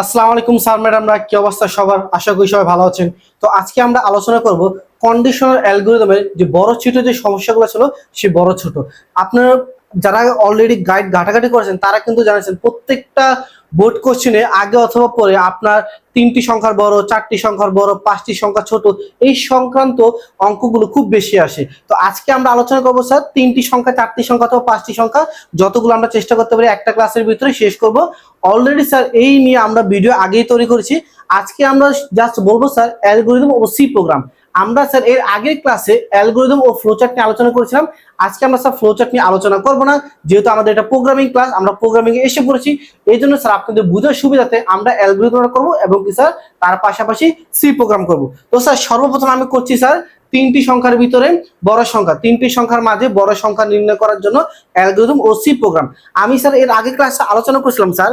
আসসালামু আলাইকুম স্যার ম্যাডামরা কি অবস্থা সবার? আশা করি সবাই ভালো আছেন। তো আজকে আমরা আলোচনা করব কন্ডিশনার অ্যালগোরিদমের যে বড় ছোট যে সমস্যাগুলো ছিল সেই বড় ছোট। আপনারা যারা অলরেডি গাইড ঘাটাঘাটি করেছেন, তারা কিন্তু জানাচ্ছেন প্রত্যেকটা বোর্ড কোশ্চেনে আগে অথবা পরে আপনার তিনটি সংখ্যার বড়, চারটি সংখ্যার বড়, পাঁচটি সংখ্যা ছোট, এই সংক্রান্ত অঙ্কগুলো খুব বেশি আসে। তো আজকে আমরা আলোচনা করব স্যার তিনটি সংখ্যা, চারটি সংখ্যা অথবা পাঁচটি সংখ্যা, যতগুলো আমরা চেষ্টা করতে পারি একটা ক্লাসের ভিতরে শেষ করব। অলরেডি স্যার এই নিয়ে আমরা ভিডিও আগেই তৈরি করেছি। আজকে আমরা জাস্ট বলব স্যার অ্যালগোরিদম ও সি প্রোগ্রাম আমরা স্যার এর আগের ক্লাসে অ্যালগোরিদম ও ফ্লোচার্ট নিয়ে আলোচনা করেছিলাম। আজকে আমরা স্যার ফ্লোচার্ট নিয়ে আলোচনা করব না। যেহেতু আমাদের এটা প্রোগ্রামিং ক্লাস আমরা প্রোগ্রামিং এ এসে পড়েছি। এই জন্য স্যার আপনাদের বুঝার সুবিধাতে আমরা অ্যালগোরিদম করব এবং কি স্যার, তার পাশাপাশি সি প্রোগ্রাম করব। তো স্যার, সর্বপ্রথম আমি করছি স্যার, তিনটি সংখ্যার ভিতরে বড় সংখ্যা। তিনটি সংখ্যার মাঝে বড় সংখ্যা নির্ণয় করার জন্য অ্যালগোরিদম ও সি প্রোগ্রাম আমি স্যার এর আগে ক্লাসে আলোচনা করেছিলাম স্যার,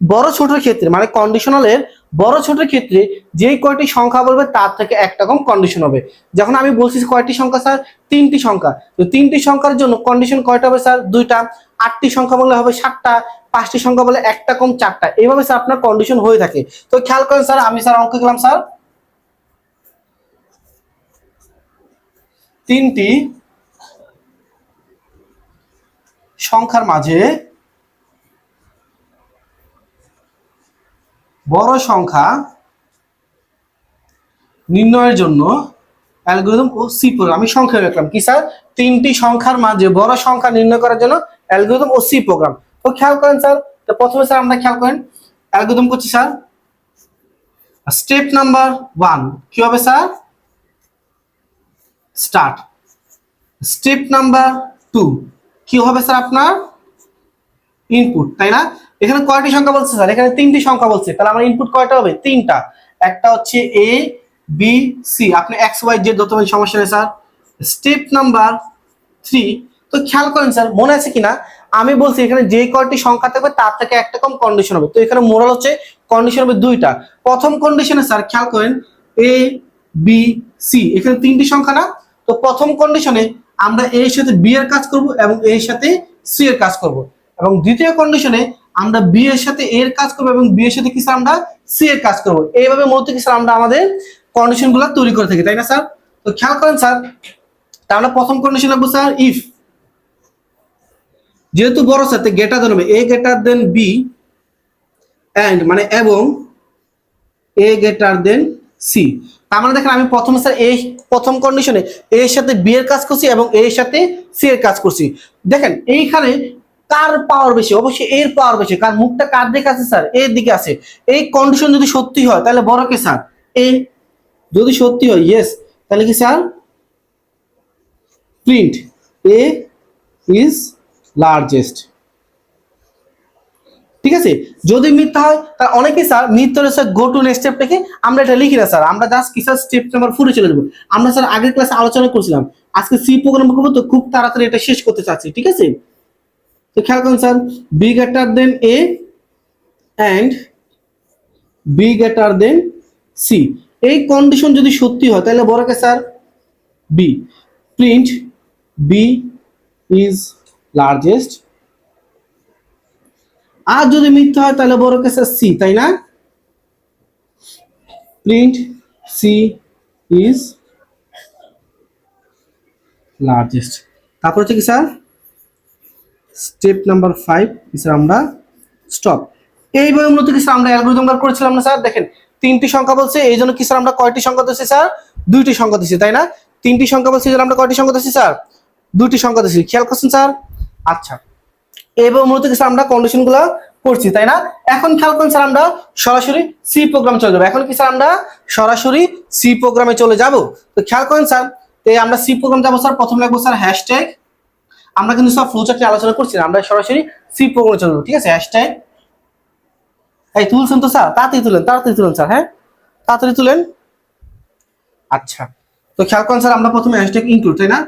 বড় ছোটের ক্ষেত্রে মানে কন্ডিশনালের বড় ছোটের ক্ষেত্রে যে কয়টি সংখ্যা বলবে, তার থেকে একটা কম কন্ডিশন হবে। যখন আমি বলছি কয়টি সংখ্যা স্যার? তিনটি সংখ্যা। তো তিনটি সংখ্যার জন্য কন্ডিশন কয়টা হবে স্যার? দুইটা। আটটি সংখ্যা বললে হবে সাতটা। পাঁচটি সংখ্যা বলে একটা কম চারটা। এইভাবে স্যার আপনার কন্ডিশন হয়ে থাকে। তো খেয়াল করেন স্যার, আমি স্যার অঙ্ক গেলাম স্যার। তিনটি সংখ্যার মাঝে বড় সংখ্যা নির্ণয়ের জন্য অ্যালগোরিদম ও সি প্রোগ্রাম আমি সংখ্যা রাখলাম। কি স্যার? তিনটি সংখ্যার মাঝে বড় সংখ্যা নির্ণয় করার জন্য অ্যালগোরিদম ও সি প্রোগ্রাম। তো খেয়াল করেন স্যার, তো প্রথমে স্যার আমরা খেয়াল করেন, অ্যালগোরিদম করছি স্যার। স্টেপ নাম্বার ওয়ান, কি হবে sir? Start. Step number two, কি হবে স্যার আপনার? ইনপুট, তাই না? এখানে কয়টি সংখ্যা বলছে স্যার? এখানে তিনটি সংখ্যা বলছে। তাহলে আমার ইনপুট কয়টা হবে? তিনটা। একটা হচ্ছে এ বি সি আপনি এক্স ওয়াই জেড যত সমস্যা নেই, স্যার। স্টেপ নাম্বার থ্রি তো খেয়াল করেন, স্যার, মনে আছে কিনা? আমি বলছি এখানে যে কয়টি সংখ্যা থাকবে, তার থেকে একটা কম কন্ডিশন হবে। তো এখানে মোরাল হচ্ছে কন্ডিশন হবে দুইটা। প্রথম কন্ডিশনে স্যার, খেয়াল করেন এ বি সি এখানে তিনটি সংখ্যা না? তো প্রথম কন্ডিশনে আমরা এর সাথে বি এর কাজ করব এবং এর সাথে সি এর কাজ করব। এবং দ্বিতীয় কন্ডিশনে আমরা বি এর সাথে এর কাজ করব এবং বি এর সাথে কি স্যার আমরা সি এর কাজ করব। এইভাবে মূলত কি স্যার আমরা আমাদের কন্ডিশনগুলো তৈরি করে থাকি, তাই না স্যার তো খেয়াল করেন স্যার তাহলে প্রথম কন্ডিশন লিখব স্যার ইফ যেহেতু বড় সাথে গেটার than A greater than B and মানে এবং এ গেটার দেন সি তার মানে দেখেন আমি প্রথম স্যার এই প্রথম কন্ডিশনে এর সাথে বি এর কাজ করছি এবং এর সাথে সি এর কাজ করছি। দেখেন এইখানে কার পাওয়ার বেশি? অবশ্যই এর পাওয়ার বেশি। কার মুখটা কার দিকে আছে স্যার এর দিকে আছে। এই কন্ডিশন যদি সত্যি হয়, তাহলে বড় কে স্যার এ যদি সত্যি হয় ইয়েস তাহলে কি sir print A is largest ঠিক আছে? যদি মিথ্যা হয়, তাহলে অনেকে স্যার মিথ্যা sir go to next step থেকে আমরা এটা লিখি না স্যার আমরা জাস্ট কি স্যার স্টেপ নাম্বার ফোরে চলে যাব। আমরা স্যার আগের ক্লাসে আলোচনা করছিলাম। আজকে সি প্রোগ্রাম করব তো খুব তাড়াতাড়ি এটা শেষ করতে চাচ্ছি, ঠিক আছে? তো খেয়াল করুন sir B greater than A and B greater than C এই কন্ডিশন যদি সত্যি হয়, তাহলে বড়কে sir? B print B is largest আর যদি মিথ্যা হয়, তাহলে বড়কে স্যার? সি তাই না? প্রিন্ট সি ইজ লার্জেস্ট তারপর হচ্ছে কি sir? Step number five sir আমরা? স্টপ। এইভাবে মূলত কি স্যার আমরা অ্যালগোরিদম বার করেছিলাম না স্যার দেখেন, তিনটি সংখ্যা বলছে, এই জন্য কি স্যার আমরা কয়টি সংখ্যা দিচ্ছি স্যার দুইটি সংখ্যা দিচ্ছি তাই না? তিনটি সংখ্যা বলছে, এই জন্য আমরা কয়টি সংখ্যা দিচ্ছি স্যার দুইটি সংখ্যা দিচ্ছি খেয়াল করছেন স্যার আচ্ছা। এইভাবে মূলত কি স্যার আমরা কন্ডিশনগুলো করছি, তাই না? এখন খেয়াল করুন স্যার আমরা সরাসরি সি প্রোগ্রামে চলে যাব। এখন কি স্যার আমরা সরাসরি সি প্রোগ্রামে চলে যাব? তো খেয়াল করেন স্যার এই আমরা সি প্রোগ্রাম যাব স্যার প্রথমে লাগবো স্যার হ্যাশট্যাগ আমরা কিন্তু সব নিয়ে আলোচনা করছি আমরা সরাসরি সি প্রোগ্রামে চলে যাব, ঠিক আছে? হ্যাশট্যাগ এই তুলছেন তো স্যার তাড়াতাড়ি তুলেন তাড়াতাড়ি তুলেন স্যার হ্যাঁ? তাড়াতাড়ি তুলেন। আচ্ছা তো খেয়াল করেন স্যার আমরা প্রথমে হ্যাশট্যাগ ইনক্লুড তাই না?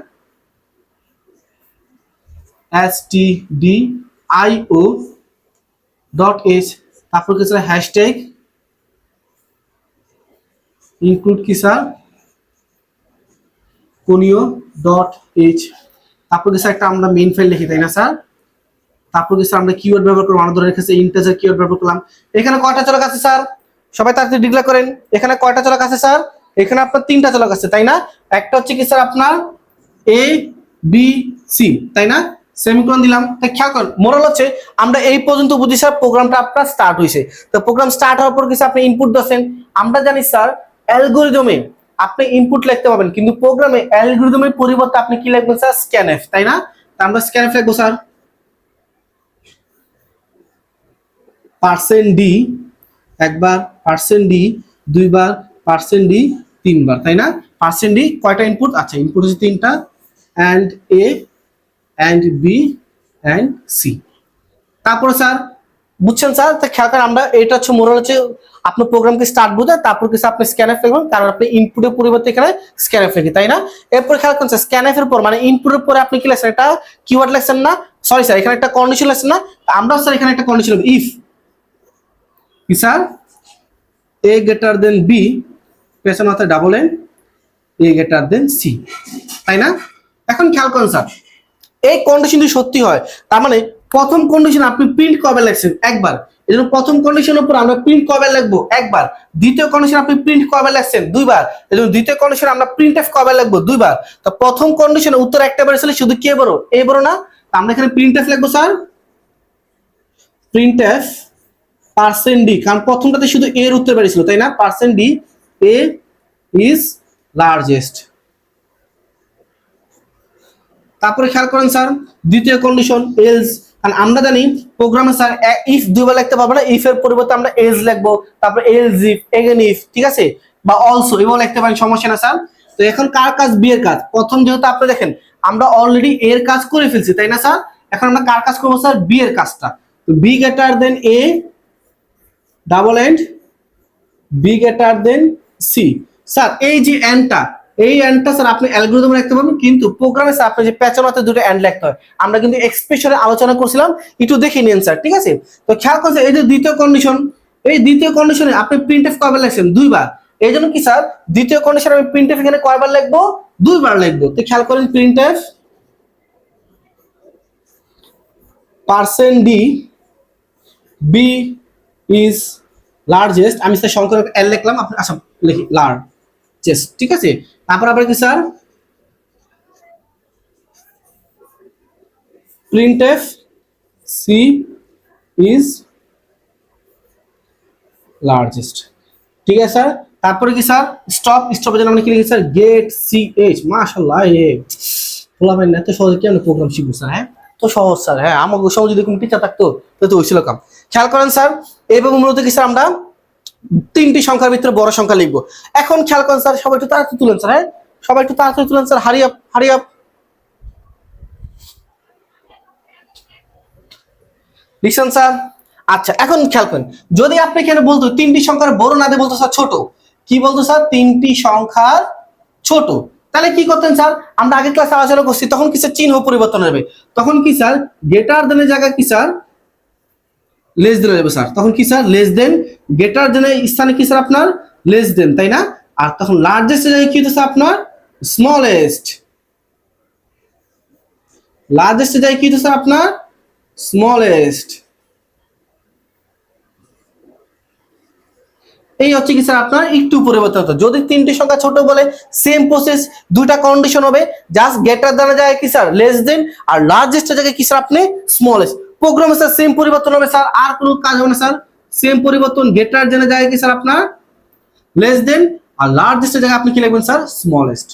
S T D I O dot H তারপর কি স্যার হ্যাশট্যাগ ইনক্লুড কি স্যার কোনিও ডট এইচ তারপর কি স্যার একটা আমরা মেইন ফাইল লিখি, তাই না স্যার? তারপর কি স্যার আমরা কিওয়ার্ড ব্যবহার করলাম আমাদের ধরে রেখেছে ইন্টাজার কিওয়ার্ড ব্যবহার করলাম। এখানে কয়টা চলক আছে স্যার? সবাই তাড়াতাড়ি ডিক্লেয়ার করেন। এখানে কয়টা চলক আছে স্যার? এখানে আপনার তিনটা চলক আছে, তাই না? একটা হচ্ছে কি স্যার আপনার এ বি সি তাই না? সেমিকোলন দিলাম। তাই খেয়াল করেন মোরাল হচ্ছে আমরা এই পর্যন্ত বুঝি স্যার প্রোগ্রামটা আপনার স্টার্ট হয়েছে তো প্রোগ্রাম স্টার্ট হওয়ার পর কিছু আপনি ইনপুট দিচ্ছেন আমরা জানি স্যার অ্যালগোরিদমে আপনি ইনপুট লিখতে পাবেন কিন্তু প্রোগ্রামে অ্যালগোরিদমের পরিবর্তে আপনি কি লিখবেন স্যার স্ক্যানএফ তাই না? তা আমরা স্ক্যানএফ লিখব স্যার পার্সেন্ট ডি একবার পার্সেন্ট ডি দুইবার পার্সেন্ট ডি তিনবার, তাই না? পার্সেন্ট ডি কয়টা ইনপুট আচ্ছা ইনপুট হচ্ছে তিনটা and A and B and C তারপরে স্যার বুঝছেন স্যার? তো খেয়াল করেন, আমরা এটা হচ্ছে মোরাল হচ্ছে আপনার প্রোগ্রামকে স্টার্ট বোঝায় তারপর কিছু আপনি স্ক্যানএফ ফেলবেন কারণ আপনি ইনপুটের পরিবর্তে এখানে স্ক্যানএফ লিখি তাই না? এরপর খেয়াল করছেন স্ক্যানএফ এর পর মানে ইনপুটের পরে আপনি কি লেখছেন? এটা কিওয়ার্ড লেখছেন না? সরি স্যার, এখানে একটা কন্ডিশন লেখছেন না? আমরা স্যার এখানে একটা কন্ডিশন ইফ কি sir? A greater than B পেছন হাতে double and A greater than C তাই না? এখন খেয়াল করেন স্যার, এই কন্ডিশন যদি সত্যি হয়, তার মানে প্রথম কন্ডিশন আপনি প্রিন্ট কবে লাগছেন একবার। এই জন্য প্রথম কন্ডিশনের উপর আমরা প্রিন্ট কবে লিখব? একবার। দ্বিতীয় কন্ডিশন আপনি প্রিন্ট কবে লিখছেন? দুইবার। এই জন্য দ্বিতীয় কন্ডিশন আমরা প্রিন্ট এফ কবে লিখব? দুইবার। তো প্রথম কন্ডিশনের উত্তর একটা বেরিয়েছিল শুধু কে বড়? এ বড় না? আমরা এখানে প্রিন্ট এফ লিখব, sir. Print F percent D কারণ প্রথমটাতে শুধু এর উত্তর বেরিয়েছিল, তাই না? Percent D A is largest তারপরে খেয়াল করেন, স্যার। দ্বিতীয় কন্ডিশন এলস কারণ আমরা জানি প্রোগ্রামে স্যার ইফ দুইবার লিখতে পারব না ইফ এর পরিবর্তে আমরা এলস লিখব, তারপর এলস ইফ এগেন ইফ ঠিক আছে? বা অলসো এভাবে লিখতে পারেন, সমস্যা না স্যার তো এখন কার কাজ? বি এর কাজ। প্রথম যেহেতু আপনি দেখেন, আমরা অলরেডি এর কাজ করে ফেলছি, তাই না স্যার এখন আমরা কার কাজ করব স্যার বি এর কাজটা। তো B greater than A double and B greater than C sir এই যে এনটা এই এন্ডটা স্যার আপনি অ্যালগোরিদমে লিখতে পারবেন, কিন্তু প্রোগ্রামে স্যার আপনি যে পেছনাতে দুটো এন্ড লিখতে হয়। আমরা কিন্তু এক্সপ্রেশনে আলোচনা করছিলাম, একটু দেখে নিন স্যার ঠিক আছে? তো খেয়াল করছে, এই যে দ্বিতীয় কন্ডিশন এই দ্বিতীয় কন্ডিশনে আপনি প্রিন্ট এফ কয়বার লিখছেন? দুইবার। এই জন্য কি স্যার দ্বিতীয় কন্ডিশনে আমি প্রিন্ট এফ এখানে কয়বার লিখব? দুইবার লিখব। তো খেয়াল করেন print F percent D B is largest আমি স্যার সংখ্যক এল লিখলাম, আপনি আচ্ছা লিখি লার্জেস্ট ঠিক আছে? তারপর আবার কি sir? Printf C is largest ঠিক আছে স্যার? তারপরে কি স্যার? স্টপ স্টপের জন্য আমরা কি লিখি স্যার? গেট সি এইচ মাশাআল্লাহ, এ। ভাই এত সহজে কেন প্রোগ্রাম শিখব স্যার হ্যাঁ? তো সহজ, স্যার হ্যাঁ আমাকে সহজ যদি কোনো টিচার থাকতো তো হয়েছিল কাম। খেয়াল করেন, স্যার এইভাবে মূলত কি স্যার আমরা তিনটি সংখ্যার ভিতরে বড় সংখ্যা লিখব। এখন খেয়াল করেন স্যার, সবাই একটু তাড়াতাড়ি তুলেন স্যার হ্যাঁ? সবাই একটু তাড়াতাড়ি তুলেন sir hurry up hurry up লিখছেন স্যার? আচ্ছা এখন খেয়াল করেন, যদি আপনি এখানে বলতো তিনটি সংখ্যার বড় না দিয়ে বলতো স্যার ছোট, কি বলতো স্যার? তিনটি সংখ্যার ছোট। তাহলে কি করতেন স্যার? আমরা আগের ক্লাসে আলোচনা করছি, তখন কি স্যার চিহ্ন পরিবর্তন হবে? তখন কি স্যার? গ্রেটার দেনের জায়গায় কি স্যার? লেস দেন যাবে স্যার তখন কি স্যার লেস দেন গ্রেটার দেনের স্থানে কি স্যার আপনার? লেস দেন তাই না? আর তখন লার্জেস্ট জায়গায় কি হতো আপনার? স্মলেস্ট লার্জেস্ট জায়গায় কি হতো স্যার আপনার? স্মলেস্ট এই হচ্ছে কি স্যার আপনার একটু পরিবর্তন হতো যদি তিনটি সংখ্যা ছোট বলে সেম প্রসেস দুইটা কন্ডিশন হবে জাস্ট গ্রেটার দ্বারা যায় কি স্যার লেস দেন আর লার্জেস্ট জায়গায় কি স্যার আপনি স্মলেস্ট প্রোগ্রামে স্যার সেম পরিবর্তন হবে স্যার, আর কোনো কাজ হবে না স্যার। সেম পরিবর্তন গ্রেটার জেনে যায় কি স্যার আপনার? লেস দেন আর লার্জেস্ট জায়গায় আপনি কি লিখবেন স্যার? স্মলেস্ট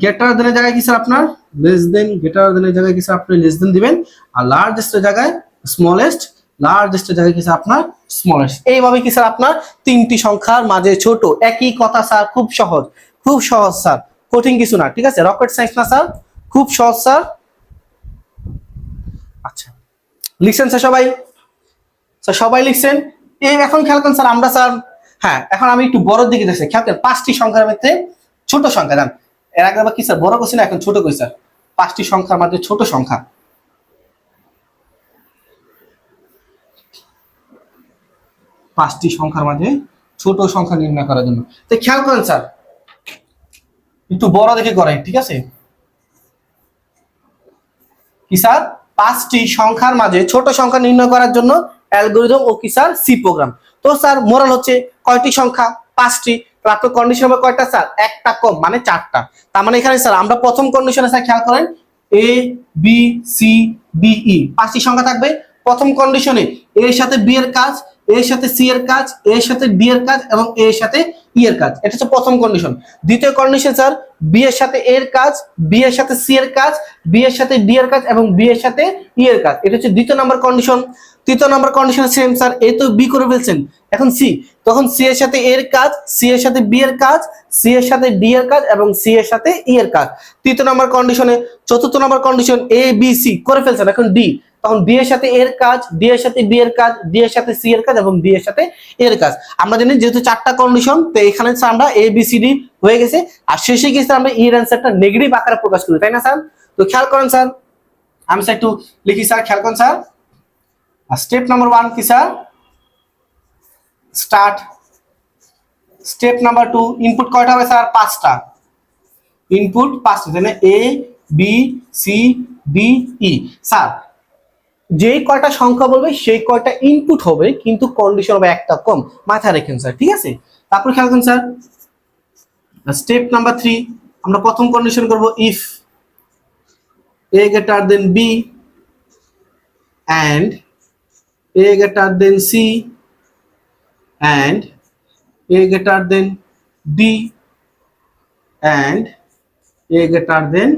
গ্রেটার দেনের জায়গায় কি স্যার আপনার? লেস দেন গ্রেটার দেনের জায়গায় কি স্যার আপনি লেস দেন দিবেন। আর লার্জেস্ট জায়গায় স্মলেস্ট লার্জেস্ট জায়গায় কি স্যার আপনার? স্মলেস্ট এইভাবে কি স্যার আপনার? তিনটি সংখ্যার মাঝে ছোট। একই কথা স্যার, খুব সহজ। খুব সহজ স্যার। কঠিন কিছু না, ঠিক আছে? রকেট সায়েন্স না স্যার? খুব সহজ স্যার। আচ্ছা। লিখছেন স্যার সবাই? স্যার সবাই লিখছেন? এই এখন খেয়াল করেন স্যার, আমরা স্যার হ্যাঁ এখন আমি একটু বড় দিকে দেখছি খেয়াল করেন, পাঁচটি সংখ্যার মধ্যে ছোট সংখ্যা জান এর আগে কি স্যার, বড় করছি না, এখন ছোট করি, স্যার? পাঁচটি সংখ্যার মধ্যে ছোট সংখ্যা। পাঁচটি সংখ্যার মাঝে ছোট সংখ্যা নির্ণয় করার জন্য। তো খেয়াল করেন স্যার, একটু বড় দেখে করেন ঠিক আছে? কি স্যার? পাঁচটি সংখ্যার মাঝে ছোট সংখ্যা নির্ণয় করার জন্য অ্যালগোরিদম ও কি স্যার? সি প্রোগ্রাম তো স্যার মোরাল হচ্ছে কয়টি সংখ্যা? পাঁচটি। প্রাপ্ত কন্ডিশন হবে কয়টা স্যার? একটা কম মানে চারটা। তার মানে এখানে স্যার, আমরা প্রথম কন্ডিশনে স্যার খেয়াল করেন। A B C D E পাঁচটি সংখ্যা থাকবে। প্রথম কন্ডিশনে এর সাথে বি এর কাজ এর সাথে সি এর কাজ এর সাথে ডি এর কাজ এবং এর সাথে ই এর কাজ এটা হচ্ছে প্রথম কন্ডিশন দ্বিতীয় কন্ডিশন স্যার বি এর সাথে এর কাজ বি এর সাথে সি এর কাজ বি এর সাথে ডি এর কাজ এবং বি এর সাথে ই এর কাজ এটা হচ্ছে দ্বিতীয় নাম্বার কন্ডিশন তৃতীয় number condition same sir A তো বি করে ফেলছেন এখন সি তখন সি এর সাথে এর কাজ সি এর সাথে বি এর কাজ সি এর সাথে ডি এর কাজ এবং সি এর সাথে ই এর কাজ তৃতীয় নাম্বার কন্ডিশনে চতুর্থ number condition A B C করে ফেলছেন এখন ডি তখন ডি এর সাথে এর কাজ ডি এর সাথে বি এর কাজ ডি এর সাথে সি এর কাজ এবং ডি এর সাথে এর কাজ। আমরা জানি যেহেতু চারটা কন্ডিশন তো এখানে আমরা এ বি সি ডি হয়ে গেছে। আর শেষে স্যার আমরা এর অ্যান্সারটা নেগেটিভ আকারে প্রকাশ করি, তাই না স্যার তো খেয়াল করেন স্যার আমি স্যার একটু লিখি স্যার খেয়াল করেন স্যার স্টেপ নাম্বার ওয়ান কি sir start step number two input কয়টা হবে স্যার পাঁচটা। ইনপুট পাঁচটা তাই A B C D E sir যেই কয়টা সংখ্যা বলবে, সেই কয়টা ইনপুট হবে, কিন্তু কন্ডিশন হবে একটা কম। মাথায় রাখেন স্যার ঠিক আছে? তারপর খেয়াল করুন স্যার স্টেপ নাম্বার থ্রি আমরা প্রথম কন্ডিশন করব if A greater than B and A greater than C and A greater than D and A greater than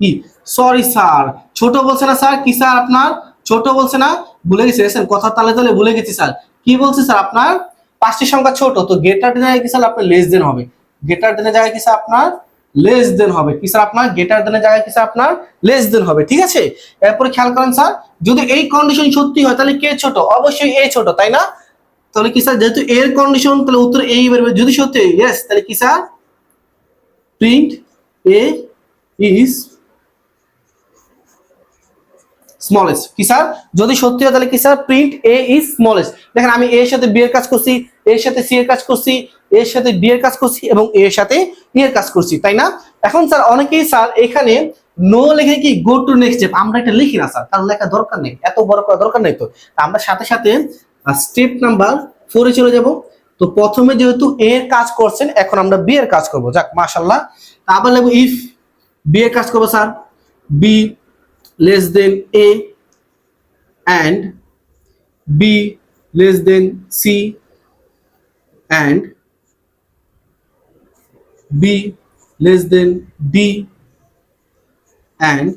E sorry sir ছোট বলছে না স্যার কি স্যার আপনার? ছোট বলছে না? ভুলে গেছি কথা তালে তালে ভুলে গেছি স্যার কি বলছে স্যার আপনার? পাঁচটি সংখ্যা ছোট, তো গেটার দেন কি স্যার আপনার লেস দেন হবে। গেটার দেনের জায়গায় কি স্যার আপনার লেস দেন হবে। কি স্যার আপনার গেটার দেনের জায়গায় কি স্যার আপনার লেস দেন হবে। ঠিক আছে? এরপরে খেয়াল করেন স্যার যদি এই কন্ডিশন সত্যি হয়, তাহলে কে ছোট? অবশ্যই এ ছোট, তাই না? তাহলে কি স্যার যেহেতু এর কন্ডিশন তাহলে উত্তর এই বেরবে যদি সত্যি ইয়েস তাহলে কি sir print A is smallest কি স্যার যদি সত্যি হয় তাহলে কি sir print A is smallest দেখেন, আমি এর সাথে বি এর কাজ করছি এর সাথে সি এর কাজ করছি এর সাথে ডি এর কাজ করছি এবং এর সাথে ই এর কাজ করছি, তাই না? এখন স্যার অনেকেই স্যার এখানে নো লিখে কি গো টু নেক্সট স্টেপ আমরা এটা লিখি না স্যার কারণ লেখা দরকার নেই, এত বড় করা দরকার নেই তো। আমরা সাথে সাথে স্টেপ নাম্বার ফোরে চলে যাব। তো প্রথমে যেহেতু এ এর কাজ করছেন, এখন আমরা বি এর কাজ করব। যাক মাশাল্লাহ আবার লিখব ইফ বি এর কাজ করব sir B less than A and B less than C and B less than D and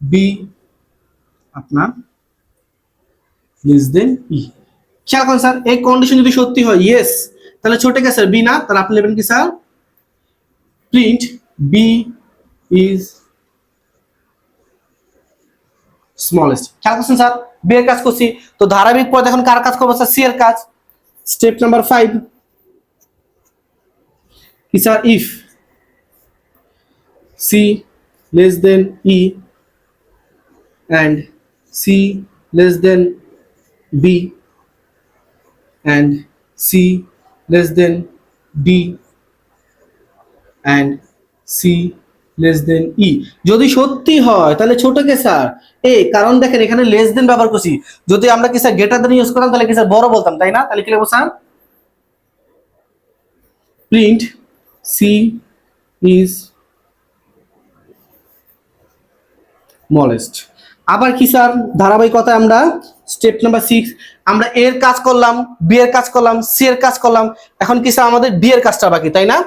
B আপনার লেস দেন ই খেয়াল করুন স্যার, এই কন্ডিশন যদি সত্যি হয় ইয়েস তাহলে ছোট কে স্যার? বি না? তাহলে আপনি নেবেন কি sir? Print B is smallest খেয়াল করছেন স্যার? বি এর কাজ করছি। তো ধারাবাহিক পথ এখন কার কাজ করব স্যার? সি এর কাজ। স্টেপ নাম্বার ফাইভ কি sir? If C less than E and C less than B and C less than D and C less than E যদি সত্যি হয়, তাহলে ছোট কে স্যার এ, কারণ দেখেন এখানে লেস দেন ব্যবহার করছি। যদি আমরা কি স্যার গেটার দেন ইউজ করতাম, তাহলে কি স্যার বড় বলতাম, তাই না? তাহলে কি লিখব sir print C is smallest আবার কি স্যার ধারাবাহিকতায় আমরা স্টেপ নাম্বার সিক্স আমরা এর কাজ করলাম বি এর কাজ করলাম সি এর কাজ করলাম। এখন কি স্যার আমাদের ডি এর কাজটা বাকি, তাই না?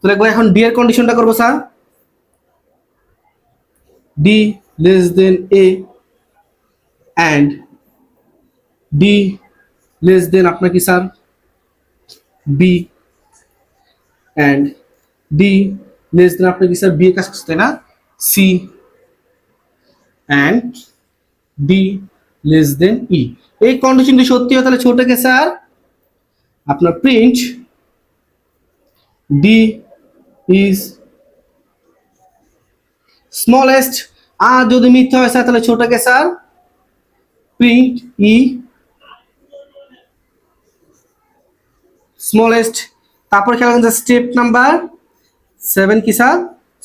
তো লিখব এখন ডি এর কন্ডিশনটা করব sir d less than a and d less than আপনার কি sir b and d less than আপনার কি স্যার b এর কাজ করছে না? C and d less than e. এই কন্ডিশনটি সত্যি হয় তাহলে ছোটকে স্যার আপনার প্রিন্ট d is স্মলেস্ট আর যদি মিথ্যা হয় স্যার, তাহলে ছোটকে স্যার প্রিন্ট ই স্মলেস্ট তারপর খেলা স্টেপ নাম্বার সেভেন কি স্যার?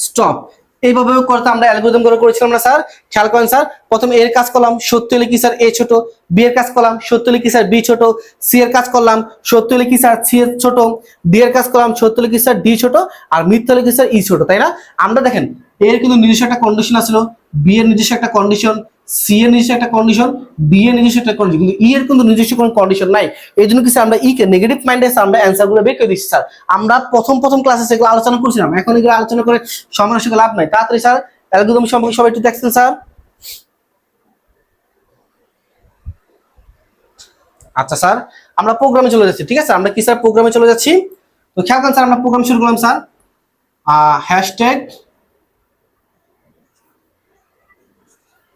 স্টপ এইভাবে করতে আমরা অ্যালগোরিদম করে করেছিলাম না, স্যার? খেয়াল করেন, স্যার, প্রথমে এর কাজ করলাম, সত্য লিখি স্যার? এ ছোট, বি এর কাজ করলাম, সত্য লিখি স্যার? বি ছোট, সি এর কাজ করলাম, সত্য লিখি স্যার? সি এর ছোট, ডি এর কাজ করলাম, সত্য লিখি স্যার? ডি ছোট, আর মিথ্যা লিখি স্যার? ই ছোট, তাই না? আমরা দেখেন, এর কিন্তু নিজস্ব একটা কন্ডিশন আসলো, বি এর নিজস্ব একটা কন্ডিশন সি এর নিজস্ব একটা কন্ডিশন ডি এর নিজস্ব একটা কন্ডিশন কিন্তু ই এর কিন্তু নিজস্ব কোনো কন্ডিশন নাই। এই জন্য কি স্যার আমরা ই কে নেগেটিভ মাইন্ডে আমরা অ্যান্সারগুলো বের করে দিচ্ছি স্যার আমরা প্রথম প্রথম ক্লাসে সেগুলো আলোচনা করছিলাম, এখন এগুলো আলোচনা করে নষ্ট লাভ নাই। তাড়াতাড়ি স্যার অ্যালগোরিদম সম্পর্কে সবাই একটু দেখছেন স্যার আচ্ছা স্যার আমরা প্রোগ্রামে চলে যাচ্ছি, ঠিক আছে? আমরা কি স্যার প্রোগ্রামে চলে যাচ্ছি? তো খেয়াল করেন স্যার আমরা প্রোগ্রাম শুরু করলাম sir hashtag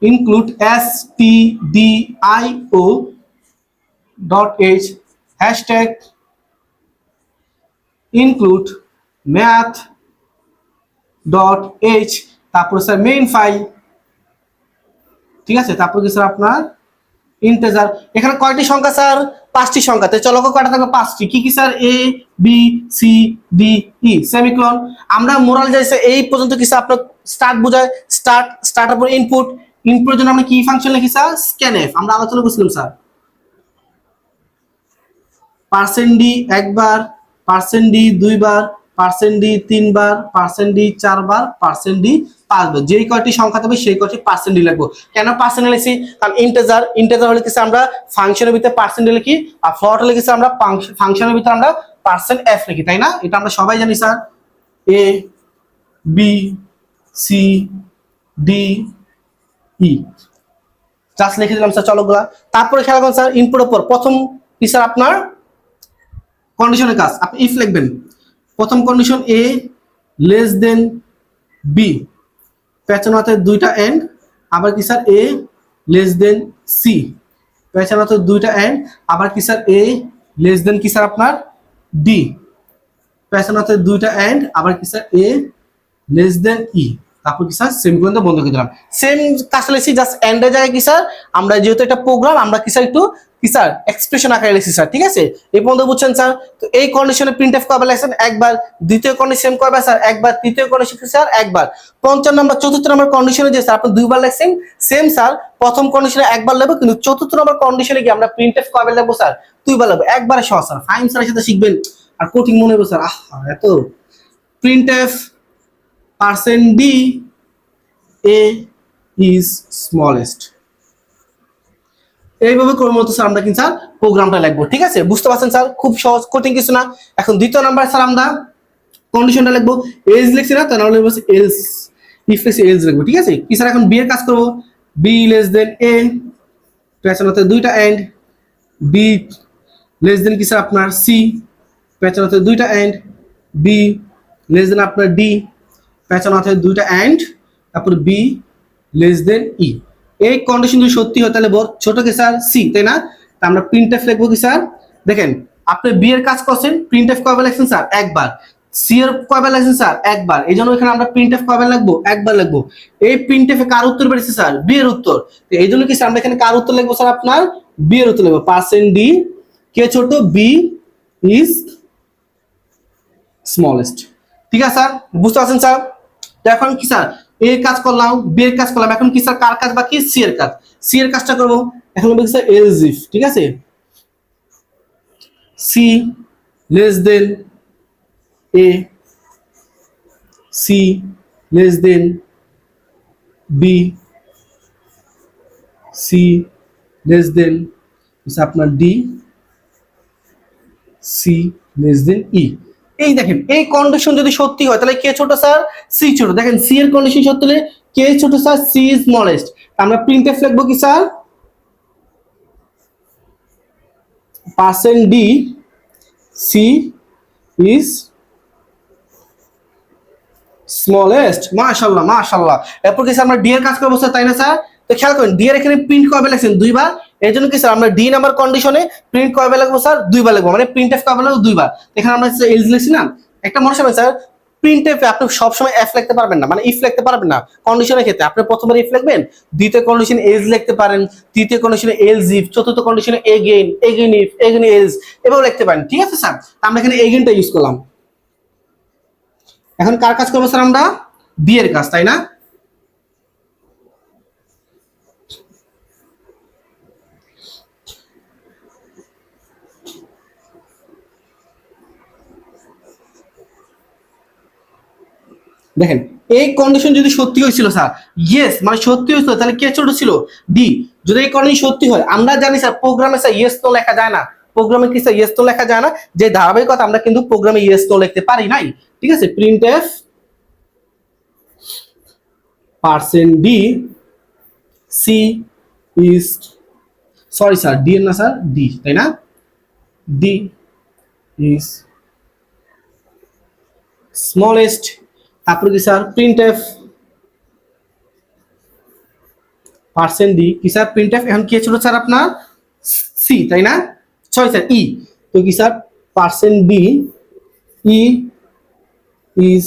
include stdio dot h, hashtag include math dot h, তারপর স্যার মেইন ফাইল ঠিক আছে? তারপর কি স্যার আপনার? ইন্টেজার এখানে কয়টি সংখ্যা স্যার পাঁচটি সংখ্যা। তো চলক কয়টা থাকবে? পাঁচটি। কি কি sir A B C D E semicolon আমরা মোরাল যাইছে এই পর্যন্ত কি স্যার আপনার স্টার্ট বোঝায়? স্টার্ট স্টার্টের পর ইনপুট ইনপুটের জন্য আমরা কি ফাংশন লিখি স্যার স্ক্যানএফ আমরা আলোচনা করছিলাম স্যার পার্সেন্ট ডি একবার পার্সেন্ট ডি দুইবার পার্সেন্ট ডি তিনবার পার্সেন্ট ডি চারবার পার্সেন্ট ডি পাঁচবার। যেই কয়টি সংখ্যা থাকবে, সেই কয়টি পার্সেন্ট ডি লিখব। কেন পার্সেন্ট লিখছি? কারণ ইন্টেজার ইন্টেজার হলে কিছু আমরা ফাংশনের ভিতরে পার্সেন্ট ডি লিখি, আর ফ্লট হলে কিছু আমরা ফাংশনের ভিতরে আমরা পার্সেন্ট এফ লিখি, তাই না? এটা আমরা সবাই জানি sir A B C D E. Just লিখে দিলাম স্যার চলকগুলা। তারপরে খেলা করুন স্যার ইনপুটের পর প্রথম কি স্যার আপনার কন্ডিশনের কাজ। আপনি ইফ লিখবেন, প্রথম condition A less than B পেছন দুইটা এন্ড আবার কি sir A less than C পেছন দুইটা এন্ড আবার কি স্যার এ লেস দেন কি স্যার আপনার ডি পেছন দুইটা এন্ড আবার কি স্যার এ লেস দেন ই তারপর কি স্যার সেমিকোলন বন্ধ করে দিলাম। সেম কাজটা লিখছি জাস্ট এন্ডের জায়গায় কি স্যার আমরা যেহেতু একটা প্রোগ্রাম আমরা কি স্যার একটু, কি স্যার এক্সপ্রেশন আকারে লিখছি স্যার ঠিক আছে? এই পর্যন্ত বুঝছেন স্যার তো এই কন্ডিশনে প্রিন্ট অফ কয়বার লেখছেন একবার। দ্বিতীয় কন্ডিশন কয়বার স্যার একবার। তৃতীয় কন্ডিশন স্যার একবার। পঞ্চান্ন নম্বর, চতুর্থ নম্বর কন্ডিশনে যে স্যার আপনি দুইবার লেখছেন সেম স্যার প্রথম কন্ডিশনে একবার লিখব কিন্তু চতুর্থ নম্বর কন্ডিশনে কি আমরা প্রিন্ট এফ কয়বার লিখব স্যার দুইবার লিখব একবারে সহজ স্যার ফাইন স্যারের সাথে শিখবেন। আর কঠিন মনে হবে স্যার আহ, এত। Print F percent D A is smallest. এইভাবে করে মতো স্যার আমরা কিন্তু স্যার প্রোগ্রামটা লিখব, ঠিক আছে? বুঝতে পারছেন স্যার খুব সহজ, কঠিন কিছু না। এখন দ্বিতীয় নাম্বার স্যার আমরা কন্ডিশনটা লিখব এজ লিখছি না তাহলে লিখব এলস ইফ এলস লিখব, ঠিক আছে? কি স্যার এখন বি এর কাজ করব? বি লেস দেন এ পেছনতে দুইটা এন্ড বি লেস দেন কি স্যার আপনার সি পেছনতে দুইটা এন্ড বি লেস দেন আপনার ডি পেছনতে দুইটা অ্যান্ড তারপর বি লেস দেন ই এই কন্ডিশন যদি সত্যি হয়, তাহলে ছোট কি স্যার সি তাই না? তা আমরা প্রিন্ট এফ লিখব কি স্যার দেখেন, আপনি বি এর কাজ করছেন প্রিন্ট এফ কয়বার লিখছেন স্যার একবার। সি এর কয়বার লিখছেন স্যার একবার। এই জন্য এখানে আমরা প্রিন্ট এফ কয়বার লিখব? একবার লিখব। এই প্রিন্ট এফে কার উত্তর বেরিয়েছে স্যার বি এর উত্তর। তো এই জন্য কি স্যার আমরা এখানে কার উত্তর লিখব স্যার আপনার? বি এর উত্তর লিখব। পার্সেন্ট ডি কে ছোট? বি ইজ স্মলেস্ট ঠিক আছে স্যার বুঝতে পারছেন স্যার এখন কি স্যার? এর কাজ করলাম বি এর কাজ করলাম, এখন কি স্যার? কার কাজ বাকি? সি এর কাজ। সি এর কাজটা করব। এখন বলছি স্যার? এলজিফ ঠিক আছে? C less than A C less than B C less than আপনার D C less than E এই দেখেন, এই কন্ডিশন যদি সত্যি হয়, তাহলে কে ছোট স্যার সি ছোট। দেখেন সি এর কন্ডিশন সত্যি হলে কে ছোট স্যার সি ইজ স্মলেস্ট আমরা প্রিন্ট লিখব কি sir percent D C is smallest মাশাল্লাহ মাশাল্লাহ। এরপর কি স্যার আমরা ডি এর কাজ করব স্যার তাই না স্যার তো খেয়াল করেন ডি এর এখানে প্রিন্ট কবে লাগছেন দুইবার? এই জন্য কি স্যার, আমরা ডি নাম্বার কন্ডিশনে প্রিন্ট কবে লাগবো স্যার? দুইবার লাগবো মানে প্রিন্ট এফ কবে লাগবো দুইবার। এখানে আমরা এলজ লিখছি না? একটা মনে হবে স্যার প্রিন্ট এফে আপনি সবসময় এফ লিখতে পারবেন না। মানে ইফ লিখতে পারবেন না। কন্ডিশনের ক্ষেত্রে আপনি প্রথমবার ইফ লিখবেন, দ্বিতীয় কন্ডিশনে এজ লিখতে পারেন, তৃতীয় কন্ডিশনে এলজ ইফ চতুর্থ কন্ডিশনে again again if again else এভাবে লিখতে পারেন। ঠিক আছে স্যার? আমরা এখানে এগেইনটা ইউজ করলাম। এখন কার কাজ করব স্যার আমরা? বি এর কাজ, তাই না? দেখেন, এই কন্ডিশন যদি সত্যি হয়েছিল স্যার ইয়েস মানে সত্যি হয়েছিল, তাহলে কে ছোট ছিল? ডি যদি এই কন্ডিশন সত্যি হয়, আমরা জানি স্যার প্রোগ্রামে স্যার ইয়েস তো লেখা যায় না। প্রোগ্রামে কি স্যার ইয়েস তো লেখা যায় না? যে ধারাবাহিকতা আমরা কিন্তু প্রোগ্রামে ইয়েস তো লিখতে পারি নাই। ঠিক আছে? Print F percent D C is sorry sir D না স্যার ডি তাই না? ডি ইজ স্মলেস্ট তারপরে কি sir? Print F percent D কি স্যার? প্রিন্ট এফ এখন কি ছিল স্যার আপনার? সি তাই না? সরি স্যার ই তো কি sir? Percent B E is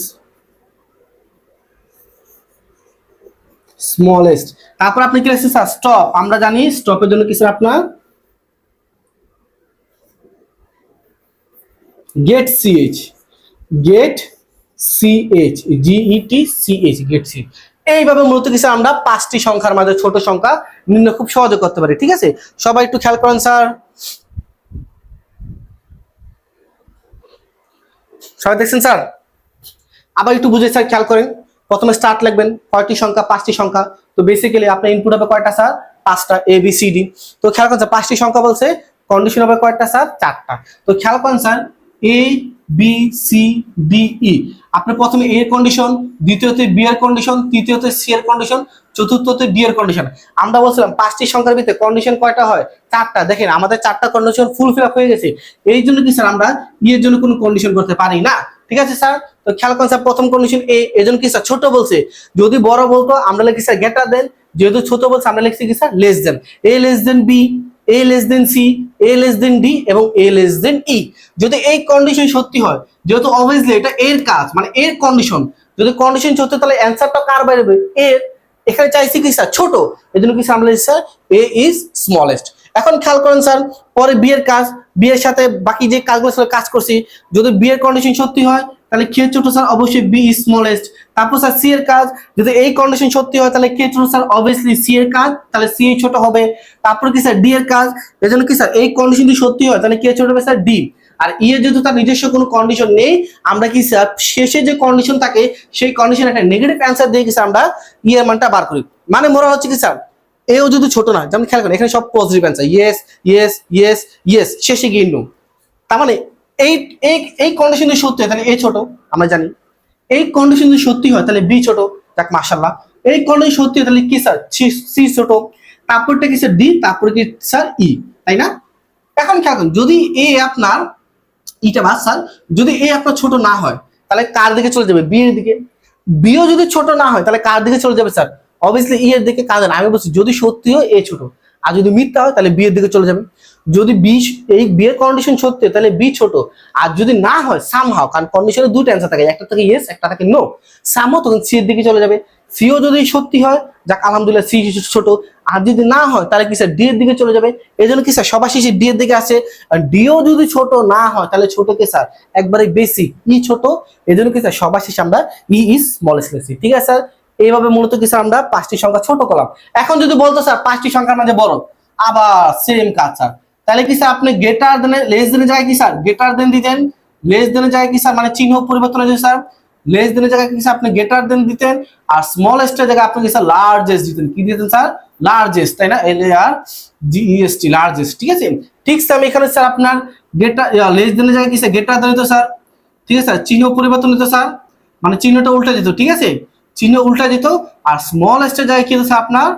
smallest তারপর আপনি কি লিখছেন স্যার? স্টপ আমরা জানি স্টপের জন্য কি স্যার আপনার? Get C H get C H G E T C H get C এইভাবে মূলত কিছু আমরা পাঁচটি সংখ্যার মাঝে ছোট সংখ্যা নির্ণয় খুব সহজে করতে পারি, ঠিক আছে? সবাই একটু খেয়াল করেন, স্যার। সবাই দেখছেন, স্যার? আবার একটু বুঝে স্যার খেয়াল করেন। প্রথমে স্টার্ট লাগবেন কয়টি সংখ্যা, পাঁচটি সংখ্যা? তো বেসিক্যালি আপনার ইনপুট হবে কয়টা, স্যার? পাঁচটা এ বি সি ডি তো খেয়াল করেন, স্যার, পাঁচটি সংখ্যা বলছে কন্ডিশন হবে কয়টা, স্যার? চারটা। তো খেয়াল করেন, sir A B C D E আপনি প্রথমে এর কন্ডিশন দ্বিতীয়তে বি এর কন্ডিশন তৃতীয়তে সি এর কন্ডিশন চতুর্থতে ডি এর কন্ডিশন আমরা বলছিলাম পাঁচটি সংখ্যার ভিতরে কন্ডিশন কয়টা হয়? চারটা। দেখেন, আমাদের চারটা কন্ডিশন ফুল ফিল হয়ে গেছে। এই জন্য কি স্যার আমরা ই এর জন্য কোনো কন্ডিশন করতে পারি না। ঠিক আছে স্যার তো খেয়াল করেন স্যার প্রথম কন্ডিশন এ এজন্য কি স্যার ছোট বলছে। যদি বড় বলতো, আমরা লিখি স্যার গেটার দেন যেহেতু ছোট বলছে, আমরা লিখছি কি sir less than A less than B A less than C A less than D এবং এ লেস দেন ই যদি এই কন্ডিশন সত্যি হয়, যেহেতু অবভিয়াসলি এটা এর কাজ মানে এর কন্ডিশন যদি কন্ডিশন সত্যি তাহলে অ্যান্সারটা কার বেরোবে এর। এখানে চাইছি কি স্যার ছোট। এই জন্য কি আমরা স্যার এ ইজ স্মলেস্ট এখন খেয়াল করেন স্যার পরে বিয়ের কাজ বিয়ের সাথে বাকি যে কাজগুলো কাজ করছি। যদি বিয়ের কন্ডিশন সত্যি হয় তাহলে কে ছোট স্যার অবশ্যই বি স্মলেস্ট তারপর স্যার সি এর কাজ, যদি এই কন্ডিশন সত্যি হয়, তাহলে কে ছোট স্যার অবভিয়াসলি সি এর কাজ, তাহলে সি ছোট হবে। তারপর কি স্যার ডি এর কাজ? এজন্য কি স্যার এই কন্ডিশন যদি সত্যি হয়, তাহলে কে ছোট হবে স্যার ডি আর ই এর যেহেতু তার নিজস্ব কোনো কন্ডিশন নেই, আমরা কি স্যার শেষে যে কন্ডিশন থাকে, সেই কন্ডিশন একটা নেগেটিভ অ্যান্সার দিয়ে কি স্যার আমরা ই এর মানটা বার করি। মানে মোরা হচ্ছে কি স্যার এও যদি ছোট না, যেমন খেয়াল করেন, এখানে সব positive answer yes yes yes yes শেষে গিয়ে নো তার মানে এই এই এই কন্ডিশন যদি সত্যি হয়, তাহলে এ ছোট, আমরা জানি। এই কন্ডিশন যদি সত্যি হয়, তাহলে বি ছোট, যাক মাশাল্লাহ এই কন্ডিশন সত্যি হয়, তাহলে কি স্যার সি ছোট, তারপরটা কি স্যার ডি তারপরে কি স্যার ই তাই না? এখন খেয়াল যদি এ আপনার ইটা বাস স্যার যদি এ আপনার ছোট না হয়, তাহলে কার দিকে চলে যাবে? বি এর দিকে। বিও যদি ছোট না হয়, তাহলে কার দিকে চলে যাবে স্যার অবভিয়াসলি ই এর দিকে কাজ আমি বলছি, যদি সত্যি হয় এ ছোট। আর যদি মিথ্যা হয়, তাহলে বি এর দিকে চলে যাবে। যদি বি এই বিয়ের কন্ডিশন সত্যি, তাহলে বি ছোট। আর যদি না হয় সাম হাও কারণ কন্ডিশনে দুটো অ্যান্সার থাকে, একটা থাকে ইয়েস একটা থাকে নো সামও তখন সি এর দিকে চলে যাবে। সিও যদি সত্যি হয়, যাক, আলহামদুলিল্লাহ সি ছোট। আর যদি না হয়, তাহলে কি স্যার ডি এর দিকে চলে যাবে? এই জন্য কি স্যার সবার শেষে ডি এর দিকে আসে। আর ডিও যদি ছোট না হয়, তাহলে ছোট কে স্যার একবারে বেশি ই ছোট। এই জন্য কি স্যার সবার শেষে আমরা ই ইজ স্মলেস্ট লিখছি। ঠিক আছে স্যার এইভাবে মূলত কি স্যার আমরা পাঁচটি সংখ্যা ছোট করলাম এখন যদি বলতো স্যার পাঁচটি সংখ্যার মাঝে বড় আবার সেম কাজ স্যার তাহলে কি স্যার আপনি গেটার দেন লেস দেনের জায়গায় কি স্যার? গেটার দেন দিতেন? লেস দেনের জায়গায় কি স্যার? মানে চিহ্ন পরিবর্তন হয়েছে স্যার। লেস দেনের জায়গায় কি স্যার আপনি গেটার দেন দিতেন? আর স্মলেস্টের জায়গায় আপনি কি স্যার লার্জেস্ট দিতেন? কি দিতেন স্যার? লার্জেস্ট তাই না? এল এ আর জিইএসটি লার্জেস্ট ঠিক আছে? ঠিক স্যার আমি এখানে স্যার আপনার গেটার লেস দেনের জায়গায় কি স্যার? গেটার দেন দিত স্যার। ঠিক আছে, স্যার? চিহ্ন পরিবর্তন হতো স্যার। মানে চিহ্নটা উল্টা যেত, ঠিক আছে? চিহ্ন উল্টা যেত। আর স্মলেস্টের জায়গায় কি হতো স্যার আপনার?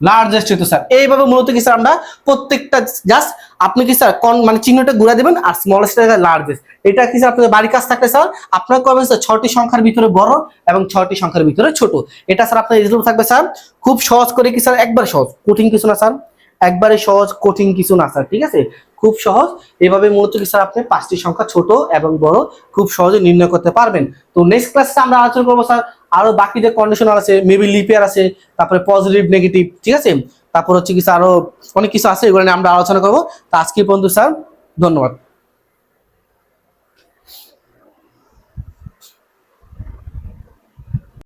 লার্জেস্ট হতো স্যার এইভাবে মূলত কি স্যার আমরা প্রত্যেকটা জাস্ট আপনি কি স্যার মানে চিহ্নটা ঘুরে দেবেন আর স্মলেস্ট লার্জেস্ট এটা কি স্যার আপনাদের বাড়ির কাজ থাকলে স্যার আপনার করবেন স্যার ছটি সংখ্যার ভিতরে বড় এবং ছটি সংখ্যার ভিতরে ছোট? এটা স্যার আপনার এলিজিবল থাকবে স্যার খুব সহজ করে কি স্যার একবার সহজ, কঠিন কিছু না স্যার একবারে সহজ, কঠিন কিছু না স্যার ঠিক আছে? খুব সহজ। এভাবে মূলত কি স্যার আপনি পাঁচটি সংখ্যা ছোট এবং বড় খুব সহজে নির্ণয় করতে পারবেন। তো নেক্সট ক্লাসে আমরা আলোচনা করব স্যার আরও বাকি যে কন্ডিশনার আছে মেবি লিপিয়ার আছে, তারপরে পজিটিভ নেগেটিভ ঠিক আছে? তারপর হচ্ছে কিছু আরও অনেক কিছু আছে, এগুলো নিয়ে আমরা আলোচনা করব। তো আজকে পর্যন্ত স্যার, ধন্যবাদ।